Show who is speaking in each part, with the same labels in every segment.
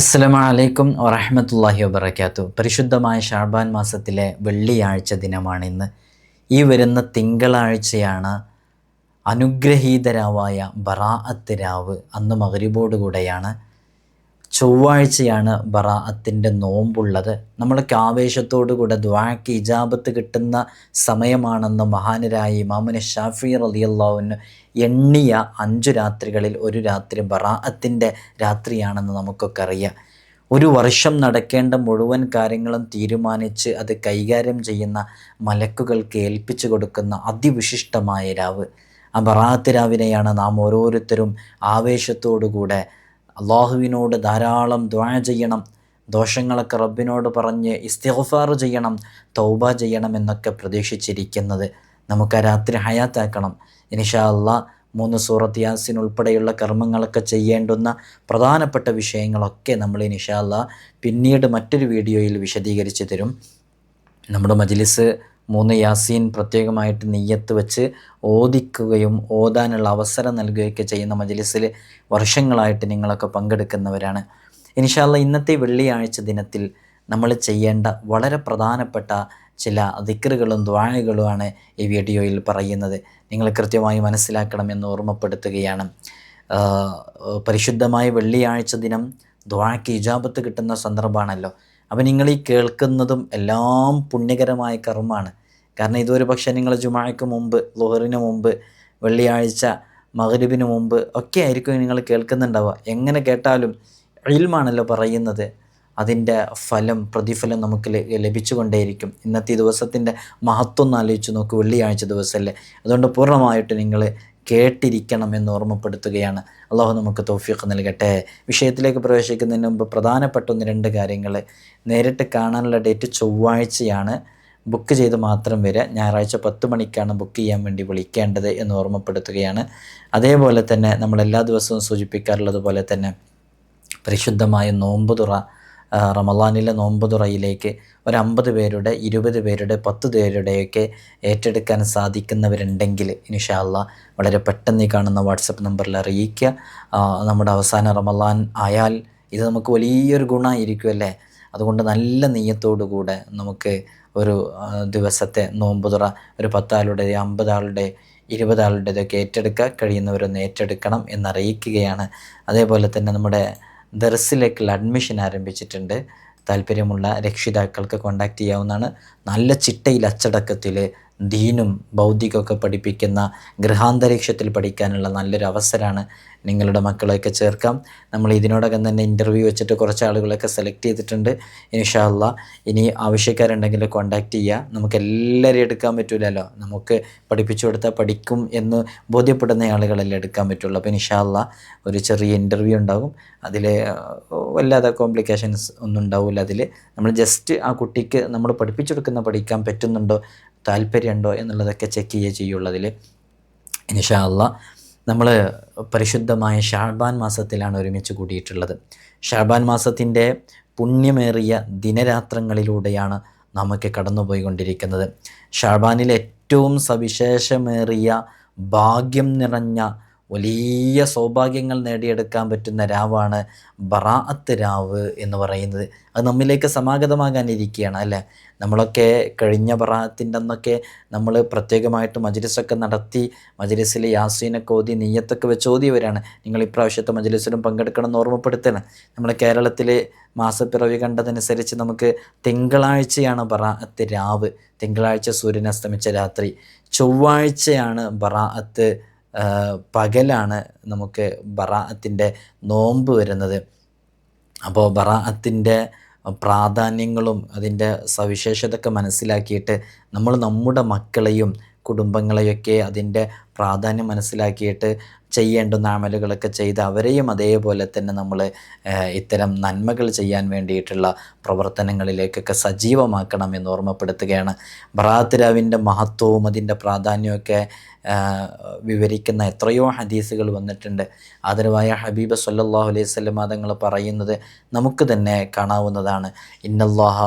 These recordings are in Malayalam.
Speaker 1: അസ്സലാമലൈക്കും വറഹമത്തല്ലാഹി വബർക്കാത്തു പരിശുദ്ധമായ ഷാർബാൻ മാസത്തിലെ വെള്ളിയാഴ്ച ദിനമാണിന്ന്. ഈ വരുന്ന തിങ്കളാഴ്ചയാണ് അനുഗ്രഹീതരാവായ ബറാഅത്ത് രാവ് അന്ന് മകരിബോടുകൂടെയാണ് ചൊവ്വാഴ്ചയാണ് ബറാഅത്തിന്റെ നോമ്പുള്ളത്. നമ്മൾക്ക് ആവേശത്തോടു കൂടെ ദ്വാക്ക് ഇജാബത്ത് കിട്ടുന്ന സമയമാണെന്ന് മഹാനരായ ഇമാമുന ഷാഫി റലിയല്ലാവിന് എണ്ണിയ അഞ്ചു രാത്രികളിൽ ഒരു രാത്രി ബറാഅത്തിന്റെ രാത്രിയാണെന്ന് നമുക്കൊക്കെ അറിയാം. ഒരു വർഷം നടക്കേണ്ട മുഴുവൻ കാര്യങ്ങളും തീരുമാനിച്ച് അത് കൈകാര്യം ചെയ്യുന്ന മലക്കുകൾക്ക് ഏൽപ്പിച്ചു കൊടുക്കുന്ന അതിവിശിഷ്ടമായ രാവ്. ആ ബറാഅത്ത് രാവിനെയാണ് നാം ഓരോരുത്തരും ആവേശത്തോടുകൂടെ അള്ളാഹുവിനോട് ധാരാളം ദ്വാ ചെയ്യണം. ദോഷങ്ങളൊക്കെ റബ്ബിനോട് പറഞ്ഞ് ഇസ്തിഗ്ഫാർ ചെയ്യണം തൗബ ചെയ്യണം എന്നൊക്കെ പ്രതീക്ഷിച്ചിരിക്കുന്നത്. നമുക്ക് ആ രാത്രി ഹയാത്താക്കണം. ഇനിഷാ അള്ളാ മൂന്ന് സൂറത്ത് യാസിൻ ഉൾപ്പെടെയുള്ള കർമ്മങ്ങളൊക്കെ ചെയ്യേണ്ടുന്ന പ്രധാനപ്പെട്ട വിഷയങ്ങളൊക്കെ നമ്മൾ ഇനിഷാ അള്ളാ പിന്നീട് മറ്റൊരു വീഡിയോയിൽ വിശദീകരിച്ച് തരും. നമ്മുടെ മജ്ലിസ് മൂന്ന് യാസീൻ പ്രത്യേകമായിട്ട് നെയ്യത്ത് വെച്ച് ഓദിക്കുകയും ഓതാനുള്ള അവസരം നൽകുകയൊക്കെ ചെയ്യുന്ന മജലിസിൽ വർഷങ്ങളായിട്ട് നിങ്ങളൊക്കെ പങ്കെടുക്കുന്നവരാണ്. ഇൻഷാല്ല ഇന്നത്തെ വെള്ളിയാഴ്ച ദിനത്തിൽ നമ്മൾ ചെയ്യേണ്ട വളരെ പ്രധാനപ്പെട്ട ചില ദിക്കറുകളും ദ്വാഴകളുമാണ് ഈ വീഡിയോയിൽ പറയുന്നത്. നിങ്ങൾ കൃത്യമായി മനസ്സിലാക്കണമെന്ന് ഓർമ്മപ്പെടുത്തുകയാണ്. പരിശുദ്ധമായ വെള്ളിയാഴ്ച ദിനം ദ്വാഴയ്ക്ക് ഇജാബത്ത് കിട്ടുന്ന സന്ദർഭമാണല്ലോ. അപ്പം നിങ്ങൾ ഈ കേൾക്കുന്നതും എല്ലാം പുണ്യകരമായ കർമ്മമാണ്. കാരണം ഇതൊരു പക്ഷേ നിങ്ങൾ ജുമായക്ക് മുമ്പ് ലോഹറിന് മുമ്പ് വെള്ളിയാഴ്ച മഹരിബിന് മുമ്പ് ഒക്കെ ആയിരിക്കും നിങ്ങൾ കേൾക്കുന്നുണ്ടാവുക. എങ്ങനെ കേട്ടാലും ഇൽമാണല്ലോ പറയുന്നത്. അതിന്റെ ഫലം പ്രതിഫലം നമുക്ക് ലഭിച്ചുകൊണ്ടേയിരിക്കും. ഇന്നത്തെ ദിവസത്തിന്റെ മഹത്വം ഒന്ന് ആലോചിച്ച് നോക്ക് വെള്ളിയാഴ്ച ദിവസമല്ലേ അതുകൊണ്ട് പൂർണമായിട്ട് നിങ്ങൾ കേട്ടിരിക്കണം എന്ന് ഓർമ്മപ്പെടുത്തുകയാണ്. അള്ളാഹു നമുക്ക് തോഫിയൊക്കെ നൽകട്ടെ. വിഷയത്തിലേക്ക് പ്രവേശിക്കുന്നതിന് മുമ്പ് പ്രധാനപ്പെട്ട ഒന്ന് രണ്ട് കാര്യങ്ങൾ നേരിട്ട് കാണാനുള്ള ഡേറ്റ് ചൊവ്വാഴ്ചയാണ്. ബുക്ക് ചെയ്ത് മാത്രം വരിക. ഞായറാഴ്ച പത്ത് മണിക്കാണ് ബുക്ക് ചെയ്യാൻ വേണ്ടി വിളിക്കേണ്ടത് എന്ന് ഓർമ്മപ്പെടുത്തുകയാണ്. അതേപോലെ തന്നെ നമ്മൾ എല്ലാ ദിവസവും സൂചിപ്പിക്കാറുള്ളത് പോലെ തന്നെ പരിശുദ്ധമായ നോമ്പുതുറ റമലാനിലെ നോമ്പ് തുറയിലേക്ക് ഒരു അമ്പത് പേരുടെ ഇരുപത് പേരുടെ പത്ത് പേരുടെയൊക്കെ ഏറ്റെടുക്കാൻ സാധിക്കുന്നവരുണ്ടെങ്കിൽ ഇൻഷാല്ല വളരെ പെട്ടെന്ന് കാണുന്ന വാട്സപ്പ് നമ്പറിൽ അറിയിക്കുക. നമ്മുടെ അവസാന റമലാൻ ആയാൽ ഇത് നമുക്ക് വലിയൊരു ഗുണമായിരിക്കും അല്ലേ? അതുകൊണ്ട് നല്ല നെയ്യത്തോടു കൂടെ നമുക്ക് ഒരു ദിവസത്തെ നോമ്പ് തുറ ഒരു പത്താളുടെ അമ്പതാളുടെ ഇരുപതാളുടേതൊക്കെ ഏറ്റെടുക്കാൻ കഴിയുന്നവരൊന്ന് ഏറ്റെടുക്കണം എന്നറിയിക്കുകയാണ്. അതേപോലെ തന്നെ നമ്മുടെ ദർസിലേക്കുള്ള അഡ്മിഷൻ ആരംഭിച്ചിട്ടുണ്ട്. താല്പര്യമുള്ള രക്ഷിതാക്കൾക്ക് കോണ്ടാക്ട് ചെയ്യാവുന്നതാണ്. നല്ല ചിട്ടയിൽ അച്ചടക്കത്തിൽ ദീനും ബൗദ്ധികമൊക്കെ പഠിപ്പിക്കുന്ന ഗൃഹാന്തരീക്ഷത്തിൽ പഠിക്കാനുള്ള നല്ലൊരു അവസരമാണ് നിങ്ങളുടെ മക്കളെയൊക്കെ ചേർക്കാം. നമ്മൾ ഇതിനോടകം തന്നെ ഇന്റർവ്യൂ വെച്ചിട്ട് കുറച്ച് ആളുകളൊക്കെ സെലക്ട് ചെയ്തിട്ടുണ്ട്. ഇൻഷാല്ല ഇനി ആവശ്യക്കാരുണ്ടെങ്കിൽ കോണ്ടാക്ട് ചെയ്യുക നമുക്ക് എല്ലാവരെയും എടുക്കാൻ പറ്റില്ലല്ലോ നമുക്ക് പഠിപ്പിച്ചു കൊടുത്താൽ പഠിക്കും എന്ന് ബോധ്യപ്പെടുന്ന ആളുകളല്ലേ എടുക്കാൻ പറ്റുള്ളൂ. അപ്പോൾ ഇൻഷാല്ല ഒരു ചെറിയ ഇന്റർവ്യൂ ഉണ്ടാകും. അതിൽ വല്ലാതെ കോംപ്ലിക്കേഷൻസ് ഒന്നും ഉണ്ടാവില്ല അതിൽ നമ്മൾ ജസ്റ്റ് ആ കുട്ടിക്ക് നമ്മൾ പഠിപ്പിച്ചു കൊടുക്കുന്ന പഠിക്കാൻ പറ്റുന്നുണ്ടോ താല്പര്യമുണ്ടോ എന്നുള്ളതൊക്കെ ചെക്ക് ചെയ്യുക ചെയ്യുള്ളതിൽ ഇൻഷാ അല്ല നമ്മൾ പരിശുദ്ധമായ ഷാബാൻ മാസത്തിലാണ് ഒരുമിച്ച് കൂടിയിട്ടുള്ളത്. ഷാബാൻ മാസത്തിന്റെ പുണ്യമേറിയ ദിനരാത്രങ്ങളിലൂടെയാണ് നമുക്ക് കടന്നുപോയിക്കൊണ്ടിരിക്കുന്നത്. ഷാബാനിൽ ഏറ്റവും സവിശേഷമേറിയ ഭാഗ്യം നിറഞ്ഞ വലിയ സൗഭാഗ്യങ്ങൾ നേടിയെടുക്കാൻ പറ്റുന്ന രാവാണ് ബറാഅത്ത് രാവ് എന്ന് പറയുന്നത്. അത് നമ്മിലേക്ക് സമാഗതമാകാനിരിക്കുകയാണ് അല്ലേ? നമ്മളൊക്കെ കഴിഞ്ഞ ബറാഅത്തിന്റെ അന്നൊക്കെ നമ്മൾ പ്രത്യേകമായിട്ട് മജ്ലിസൊക്കെ നടത്തി മജ്ലിസിൽ യാസീനൊക്കെ ഓതി നെയ്യത്തൊക്കെ വെച്ച് ഓതിയവരാണ്. നിങ്ങൾ ഇപ്രാവശ്യത്തെ മജ്ലിസിലും പങ്കെടുക്കണം എന്ന് ഓർമ്മപ്പെടുത്തണം. നമ്മൾ കേരളത്തിൽ മാസപ്പിറവി കണ്ടതനുസരിച്ച് നമുക്ക് തിങ്കളാഴ്ചയാണ് ബറാഅത്ത് രാവ്. തിങ്കളാഴ്ച സൂര്യൻ അസ്തമിച്ച രാത്രി. ചൊവ്വാഴ്ചയാണ് ബറാഅത്ത് പകലാണ് നമുക്ക് ബറാഅത്തിന്റെ നോമ്പ് വരുന്നത്. അപ്പോൾ ബറാഅത്തിന്റെ പ്രാധാന്യങ്ങളും അതിന്റെ സവിശേഷതയൊക്കെ മനസ്സിലാക്കിയിട്ട് നമ്മൾ നമ്മുടെ മക്കളെയും കുടുംബങ്ങളെയൊക്കെ അതിന്റെ പ്രാധാന്യം മനസ്സിലാക്കിയിട്ട് ചെയ്യേണ്ടുന്ന അമലുകളൊക്കെ ചെയ്ത് അവരെയും അതേപോലെ തന്നെ നമ്മൾ ഇത്തരം നന്മകൾ ചെയ്യാൻ വേണ്ടിയിട്ടുള്ള പ്രവർത്തനങ്ങളിലേക്കൊക്കെ സജീവമാക്കണം എന്ന് ഓർമ്മപ്പെടുത്തുകയാണ്. ബറാത്ത് മഹത്വവും അതിന്റെ പ്രാധാന്യമൊക്കെ വിവരിക്കുന്ന എത്രയോ ഹദീസുകൾ വന്നിട്ടുണ്ട്. ആദരവായ ഹബീബ് സല്ലാഹു അലൈഹി സ്വലം തങ്ങൾ പറയുന്നത് നമുക്ക് തന്നെ കാണാവുന്നതാണ്. ഇന്നല്ലാഹ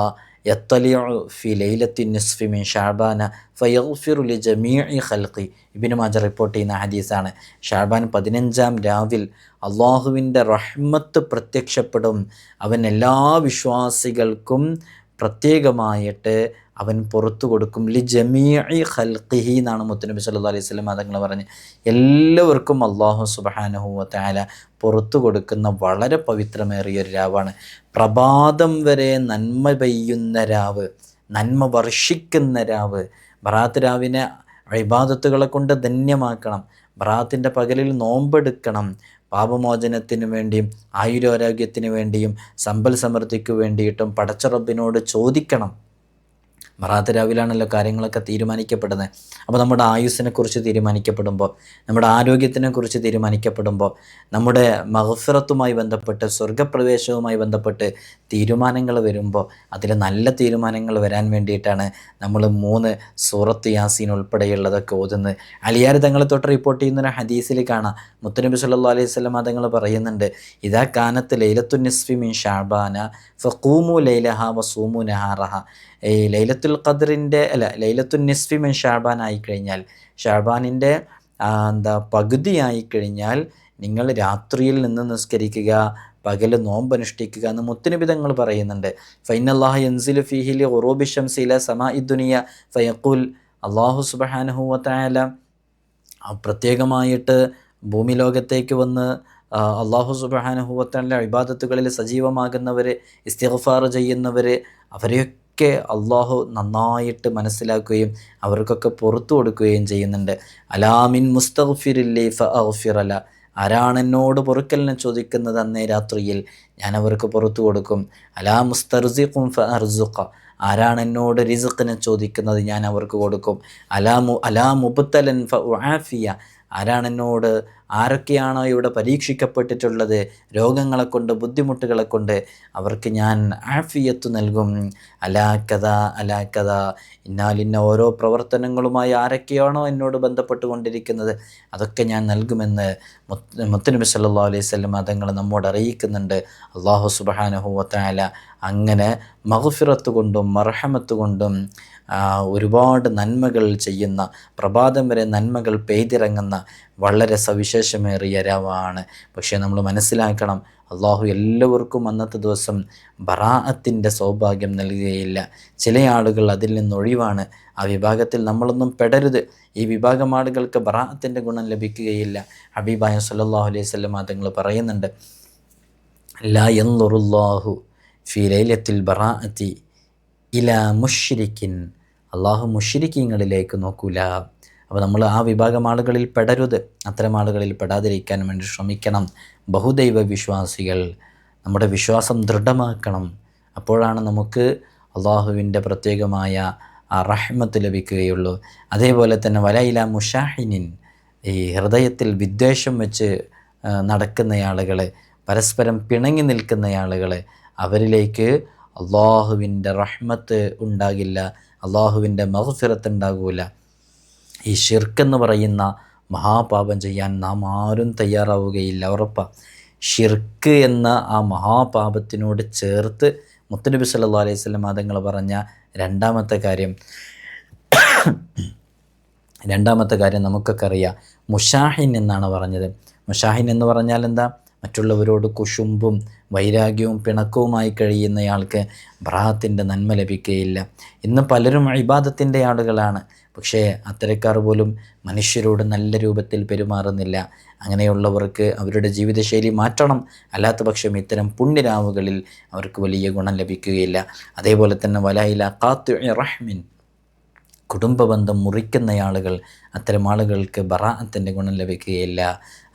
Speaker 1: യത്തലിയു ഫി ലൈലത്തി നിസ്ഫി മിൻ ഷാബാന ഫയഗ്ഫിറു ലി ജമീഇ ഖൽഖി ഇബ്നു മാജ റിപ്പോർട്ട് ചെയ്യുന്ന ഹദീസാണ്. ഷാബാൻ പതിനഞ്ചാം രാവിൽ അള്ളാഹുവിന്റെ റഹ്മത്ത് പ്രത്യക്ഷപ്പെടും. അവൻ എല്ലാ വിശ്വാസികൾക്കും പ്രത്യേകമായിട്ട് അവൻ പുറത്തു കൊടുക്കും. ലി ജമീഇ ഖൽഖിഹി എന്നാണ് മുത്തനബി സല്ലു അലൈഹി സ്വലം അതങ്ങൾ പറഞ്ഞ്. എല്ലാവർക്കും അള്ളാഹു സുബ്ഹാനഹു പുറത്തു കൊടുക്കുന്ന വളരെ പവിത്രമേറിയ ഒരു രാവാണ്. പ്രഭാതം വരെ നന്മ പെയ്യുന്ന രാവ് നന്മ വർഷിക്കുന്ന രാവ് ബറാത്ത് രാവിനെ ഇബാദത്തുകളെ കൊണ്ട് ധന്യമാക്കണം ബറാത്തിന്റെ പകലിൽ നോമ്പെടുക്കണം പാപമോചനത്തിന് വേണ്ടിയും ആയുരാരോഗ്യത്തിന് വേണ്ടിയും സമ്പൽ സമൃദ്ധിക്ക് വേണ്ടിയിട്ടും പടച്ചറബിനോട് ചോദിക്കണം. മറാത്ത് രാവിലാണല്ലോ കാര്യങ്ങളൊക്കെ തീരുമാനിക്കപ്പെടുന്നത്. അപ്പോൾ നമ്മുടെ ആയുസ്സിനെ കുറിച്ച് തീരുമാനിക്കപ്പെടുമ്പോൾ നമ്മുടെ ആരോഗ്യത്തിനെ കുറിച്ച് തീരുമാനിക്കപ്പെടുമ്പോൾ നമ്മുടെ മഹഫിറത്തുമായി ബന്ധപ്പെട്ട് സ്വർഗപ്രവേശവുമായി ബന്ധപ്പെട്ട് തീരുമാനങ്ങൾ വരുമ്പോൾ അതിൽ നല്ല തീരുമാനങ്ങൾ വരാൻ വേണ്ടിയിട്ടാണ് നമ്മൾ മൂന്ന് സൂറത്ത് യാസീൻ ഉൾപ്പെടെയുള്ളതൊക്കെ ഓതുന്നത്. അലിയാർ തങ്ങളെ തൊട്ട് റിപ്പോർട്ട് ചെയ്യുന്ന ഹദീസിൽ കാണാം. മുത്തനബി സല്ലാ അലൈഹി സ്വലം തങ്ങൾ പറയുന്നുണ്ട് ഇതാ കാനത്ത് ലൈലത്തു നിസ്ഫി മിൻ ഷാബാന ഫൂമു ലൈലഹ വസൂമു നഹാറഹ. ഈ ലൈലത്തുൽ ഖദറിന്റെ അല്ല ലൈലത്തുൽ നിസ്ഫി മിൻ ഷാബാൻ ആയിക്കഴിഞ്ഞാൽ ഷാബാനിന്റെ എന്താ പകുതിയായി കഴിഞ്ഞാൽ നിങ്ങൾ രാത്രിയിൽ നിന്ന് നിസ്കരിക്കുക പകൽ നോമ്പ് അനുഷ്ഠിക്കുക എന്ന് മുത്തുനിബിതങ്ങൾ പറയുന്നുണ്ട്. ഫൈനല്ലാഹ് യൻസിലു ഫിഹിൽ ഒറോബി ഷംസില സമാ ഇദ്ദുനിയ ഫയഖുൽ അള്ളാഹു സുബഹാനുഹൂവത്തായാല പ്രത്യേകമായിട്ട് ഭൂമി ലോകത്തേക്ക് വന്ന് അള്ളാഹു സുബഹാനുഹൂവത്താല ഇബാദത്തുകളിൽ സജീവമാകുന്നവർ ഇസ്തിഗ്ഫാർ ചെയ്യുന്നവർ അവരെയൊക്കെ അള്ളാഹു നന്നായിട്ട് മനസ്സിലാക്കുകയും അവർക്കൊക്കെ പുറത്തു കൊടുക്കുകയും ചെയ്യുന്നുണ്ട്. അലാമിൻ മുസ്തഗ്ഫിറില്ലേ ഫിറല ആരാണ് എന്നോട് പൊറുക്കലിനെ ചോദിക്കുന്നത് അന്നേ രാത്രിയിൽ ഞാൻ അവർക്ക് പുറത്തു കൊടുക്കും. അലാ മുസ്തർസിഖും ഫർസുഖ ആരാണ് എന്നോട് റിസുഖിനെ ചോദിക്കുന്നത് ഞാൻ അവർക്ക് കൊടുക്കും. അലാ മു അലാ മുബത്തലൻ ഫിയ ആരാണ് എന്നോട് ആരൊക്കെയാണോ ഇവിടെ പരീക്ഷിക്കപ്പെട്ടിട്ടുള്ളത്? രോഗങ്ങളെ കൊണ്ട് ബുദ്ധിമുട്ടുകളെ കൊണ്ട് അവർക്ക് ഞാൻ ആഫിയത്ത് നൽകും. അലാക്കഥ അലാക്കഥ ഇന്നാലിന്ന ഓരോ പ്രവർത്തനങ്ങളുമായി ആരൊക്കെയാണോ എന്നോട് ബന്ധപ്പെട്ട് കൊണ്ടിരിക്കുന്നത് അതൊക്കെ ഞാൻ നൽകുമെന്ന് മുത്തനബി സല്ലാ അലൈഹി സ്വലം അതങ്ങൾ നമ്മോട് അറിയിക്കുന്നുണ്ട്. അള്ളാഹു സുബാനഹുവത്തായ അങ്ങനെ മഹഫിറത്ത് കൊണ്ടും മർഹമത്ത് കൊണ്ടും ഒരുപാട് നന്മകൾ ചെയ്യുന്ന പ്രഭാതം വരെ നന്മകൾ പെയ്തിറങ്ങുന്ന വളരെ സവിശേഷമേറിയ രാവാണ് പക്ഷേ നമ്മൾ മനസ്സിലാക്കണം അള്ളാഹു എല്ലാവർക്കും അന്നത്തെ ദിവസം ബറാഅത്തിന്റെ സൗഭാഗ്യം നൽകുകയില്ല. ചില ആളുകൾ അതിൽ നിന്നൊഴിവാണ് ആ വിഭാഗത്തിൽ നമ്മളൊന്നും പെടരുത്. ഈ വിഭാഗം ആളുകൾക്ക് ബറാഅത്തിന്റെ ഗുണം ലഭിക്കുകയില്ല. ഹബീബായ സല്ലാഹു അലൈഹി സ്വലം തങ്ങൾ പറയുന്നുണ്ട് ലാ എന്നുറുല്ലാഹു ഫി ലൈലത്തിൽ ബറാഅത്തി ഇല മുഷിരിക്കിൻ അള്ളാഹു മുഷിരിക്കിങ്ങളിലേക്ക് നോക്കൂല. അപ്പോൾ നമ്മൾ ആ വിഭാഗം ആളുകളിൽ പെടരുത്. അത്തരം ആളുകളിൽ പെടാതിരിക്കാൻ വേണ്ടി ശ്രമിക്കണം. ബഹുദൈവ വിശ്വാസികൾ നമ്മുടെ വിശ്വാസം ദൃഢമാക്കണം. അപ്പോഴാണ് നമുക്ക് അള്ളാഹുവിന്റെ പ്രത്യേകമായ ആ റഹ്മത്ത് ലഭിക്കുകയുള്ളൂ. അതേപോലെ തന്നെ വലയില മുഷാഹിനിൻ ഈ ഹൃദയത്തിൽ വിദ്വേഷം വെച്ച് നടക്കുന്ന ആളുകൾ പരസ്പരം പിണങ്ങി നിൽക്കുന്ന ആളുകൾ അവരിലേക്ക് അള്ളാഹുവിന്റെ റഹ്മത്ത് ഉണ്ടാകില്ല അള്ളാഹുവിന്റെ മഹസുരത്ത് ഉണ്ടാകില്ല ഈ ഷിർക്കെന്ന് പറയുന്ന മഹാപാപം ചെയ്യാൻ നാം ആരും തയ്യാറാവുകയില്ല ഉറപ്പ. ഷിർക്ക് എന്ന ആ മഹാപാപത്തിനോട് ചേർത്ത് മുത്തനബി സല്ലാ അലൈഹി സ്വലം അതങ്ങൾ പറഞ്ഞ രണ്ടാമത്തെ കാര്യം. രണ്ടാമത്തെ കാര്യം നമുക്കൊക്കെ അറിയാം. മുഷാഹിൻ എന്നാണ് പറഞ്ഞത്. മുഷാഹിൻ എന്ന് പറഞ്ഞാൽ എന്താ? മറ്റുള്ളവരോട് കുശുമ്പും വൈരാഗ്യവും പിണക്കവുമായി കഴിയുന്നയാൾക്ക് ബ്രാഹത്തിന്റെ നന്മ ലഭിക്കുകയില്ല. ഇന്ന് പലരും ഇബാദത്തിന്റെ ആളുകളാണ്. പക്ഷേ അത്തരക്കാർ പോലും മനുഷ്യരോട് നല്ല രൂപത്തിൽ പെരുമാറുന്നില്ല. അങ്ങനെയുള്ളവർക്ക് അവരുടെ ജീവിതശൈലി മാറ്റണം. അല്ലാത്ത പക്ഷം ഇത്തരം പുണ്യരാവുകളിൽ അവർക്ക് വലിയ ഗുണം ലഭിക്കുകയില്ല. അതേപോലെ തന്നെ വലായില കാത്തു റഹ്മിൻ കുടുംബബന്ധം മുറിക്കുന്ന ആളുകൾ അത്തരം ആളുകൾക്ക് ബറാഅത്തിന്റെ ഗുണം ലഭിക്കുകയില്ല.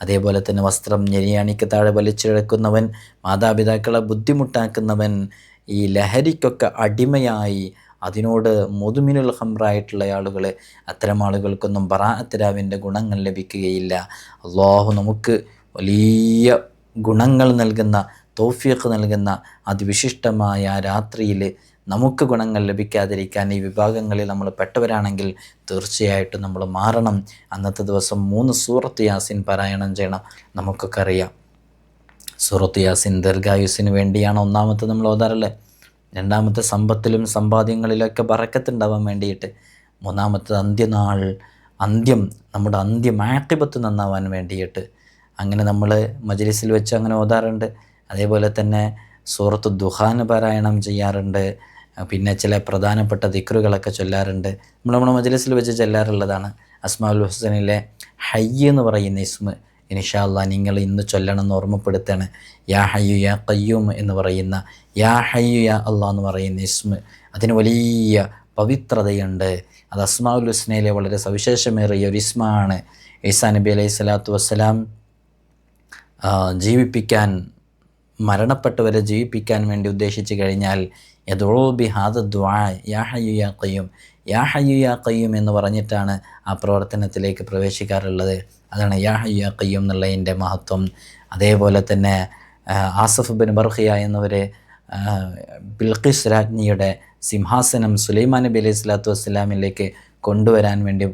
Speaker 1: അതേപോലെ തന്നെ വസ്ത്രം ഞെരിയാണിക്ക് താഴെ വലിച്ചെടുക്കുന്നവൻ മാതാപിതാക്കളെ ബുദ്ധിമുട്ടാക്കുന്നവൻ ഈ ലഹരിക്കൊക്കെ അടിമയായി അതിനോട് മുതുമിനുൽ ഹംറായിട്ടുള്ള ആളുകൾ അത്തരം ആളുകൾക്കൊന്നും ബറാഅത്തിരാവിന്റെ ഗുണങ്ങൾ ലഭിക്കുകയില്ല. അള്ളാഹു നമുക്ക് വലിയ ഗുണങ്ങൾ നൽകുന്ന തോഫിയക്ക് നൽകുന്ന അതിവിശിഷ്ടമായ രാത്രിയിൽ നമുക്ക് ഗുണങ്ങൾ ലഭിക്കാതിരിക്കാൻ ഈ വിഭാഗങ്ങളിൽ നമ്മൾ പെട്ടവരാണെങ്കിൽ തീർച്ചയായിട്ടും നമ്മൾ മാറണം. അന്നത്തെ ദിവസം മൂന്ന് സൂറത്ത് യാസിൻ പാരായണം ചെയ്യണം. നമുക്കൊക്കെ അറിയാം. സൂറത്ത് യാസിൻ ദീർഘായുസിന് വേണ്ടിയാണ് ഒന്നാമത്തെ നമ്മൾ ഓതാറല്ലേ രണ്ടാമത്തെ സമ്പത്തിലും സമ്പാദ്യങ്ങളിലൊക്കെ ബറക്കത്തുണ്ടാവാൻ വേണ്ടിയിട്ട്. മൂന്നാമത്തത് അന്ത്യനാൾ അന്ത്യം നമ്മുടെ അന്ത്യം ആക്കിബത്ത് നന്നാവാൻ വേണ്ടിയിട്ട്. അങ്ങനെ നമ്മൾ മജ്ലിസിൽ വെച്ച് അങ്ങനെ ഓതാറുണ്ട്. അതേപോലെ തന്നെ സൂറത്ത് ദുഹാന് പാരായണം ചെയ്യാറുണ്ട്. പിന്നെ ചില പ്രധാനപ്പെട്ട ദിക്റുകളൊക്കെ ചൊല്ലാറുണ്ട്. നമ്മൾ നമ്മുടെ മജ്ലിസിൽ വെച്ച് ചൊല്ലാറുള്ളതാണ്. അസ്മാഉൽ ഹുസനിലെ ഹയ്യ് എന്ന് പറയുന്ന ഇസ്മ. ഇൻഷാല്ല നിങ്ങൾ ഇന്ന് ചൊല്ലണം എന്ന് ഓർമ്മപ്പെടുത്താണ്. യാ ഹയ്യു യാ കയ്യൂം എന്ന് പറയുന്ന യാ ഹയ്യു യാ അള്ളാഹ് എന്ന് പറയുന്ന ഇസ്മ. അതിന് വലിയ പവിത്രതയുണ്ട്. അത് അസ്മാഉൽ ഹുസ്നയിലെ വളരെ സവിശേഷമേറിയ ഒരു ഇസ്മാണ്. ഈസാ നബി അലൈഹി സ്വലാത്തു വസ്സലാം ജീവിപ്പിക്കാൻ മരണപ്പെട്ടവരെ ജീവിപ്പിക്കാൻ വേണ്ടി ഉദ്ദേശിച്ചു കഴിഞ്ഞാൽ യദോ ബി ഹാദ എന്ന് പറഞ്ഞിട്ടാണ് ആ പ്രവർത്തനത്തിലേക്ക് പ്രവേശിക്കാറുള്ളത്. അതാണ് യാ ഹയ്യു എന്നുള്ളതിന്റെ മഹത്വം. അതേപോലെ തന്നെ ആസഫ് ബിൻ ബർഹിയ എന്നവർ ബിൽഖിസ് രാജ്ഞിയുടെ സിംഹാസനം സുലൈമാൻ നബി അലൈഹി സ്വലാത്തു വസ്സലാമിലേക്ക് കൊണ്ടുവരാൻ വേണ്ടി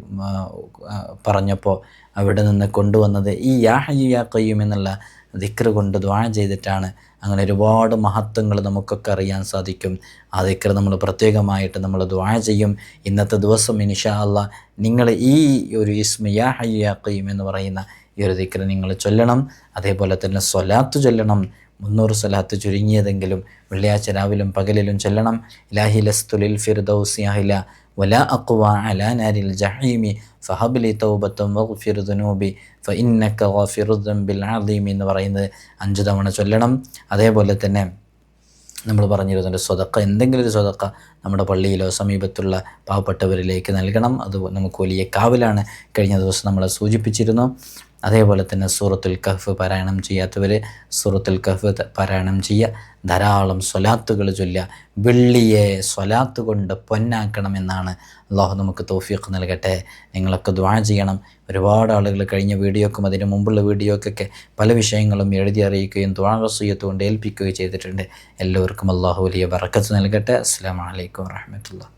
Speaker 1: പറഞ്ഞപ്പോൾ അവിടെ നിന്ന് കൊണ്ടുവന്നത് ഈ യാ കയ്യും എന്നുള്ള ദിക്ർ കൊണ്ട് ദ്വാ ചെയ്തിട്ടാണ് അങ്ങനെ ഒരുപാട് മഹത്വങ്ങൾ നമുക്കൊക്കെ അറിയാൻ സാധിക്കും. ആ ദിക്ർ നമ്മൾ പ്രത്യേകമായിട്ട് നമ്മൾ ദ്വാ ചെയ്യും. ഇന്നത്തെ ദിവസം ഇനിഷാ അല്ല നിങ്ങൾ ഈ ഒരു ഇസ്മിയാ ഹയ്യാക്കയും എന്ന് പറയുന്ന ഈ ഒരു ദിക്ർ നിങ്ങൾ ചൊല്ലണം. അതേപോലെ തന്നെ സ്വലാത്ത് ചൊല്ലണം. മുന്നൂറ് സ്വലാത്ത് ചുരുങ്ങിയതെങ്കിലും വെള്ളിയാഴ്ച രാവിലും പകലിലും ചൊല്ലണം. ഇലാഹി ലസ്തുലിൽ ഫിർദൗസി അഹില أقوى على അലാ നാരിൽ ജഹീമി لي توبة വഗ്ഫിർ ذنوبي ഫഇന്നക غافر الذنب العظيم എന്ന് പറയുന്നത് അഞ്ച് തവണ ചൊല്ലണം. അതേപോലെ തന്നെ നമ്മൾ പറഞ്ഞിരുന്നുണ്ട് സ്വതക്ക എന്തെങ്കിലും ഒരു സ്വതക്ക നമ്മുടെ പള്ളിയിലോ സമീപത്തുള്ള പാവപ്പെട്ടവരിലേക്ക് നൽകണം. അത് നമുക്ക് വലിയ കാവലാണ്. കഴിഞ്ഞ ദിവസം നമ്മളെ സൂചിപ്പിച്ചിരുന്നു. അതേപോലെ തന്നെ സൂറത്തുൽ കഹ്ഫ് പാരായണം ചെയ്യാത്തവർ സൂറത്തുൽ കഹ്ഫ് പാരായണം ചെയ്യുക. ധാരാളം സ്വലാത്തുകൾ ചൊല്ലുക. വെള്ളിയെ സ്വലാത്ത് കൊണ്ട് പൊന്നാക്കണം എന്നാണ് അള്ളാഹു നമുക്ക് തോഫിയൊക്കെ നൽകട്ടെ. നിങ്ങളൊക്കെ ദ്വാ ചെയ്യണം. ഒരുപാട് ആളുകൾ കഴിഞ്ഞ വീഡിയോക്കും അതിന് മുമ്പുള്ള വീഡിയോക്കൊക്കെ പല വിഷയങ്ങളും എഴുതി അറിയിക്കുകയും ദ്വാ വസീയത്ത് കൊണ്ട് ഏൽപ്പിക്കുകയും ചെയ്തിട്ടുണ്ട്. എല്ലാവർക്കും അള്ളാഹു വലിയ ബറക്കത്ത് നൽകട്ടെ. അസ്സാം വലൈക്കും വാഹമത്തുള്ള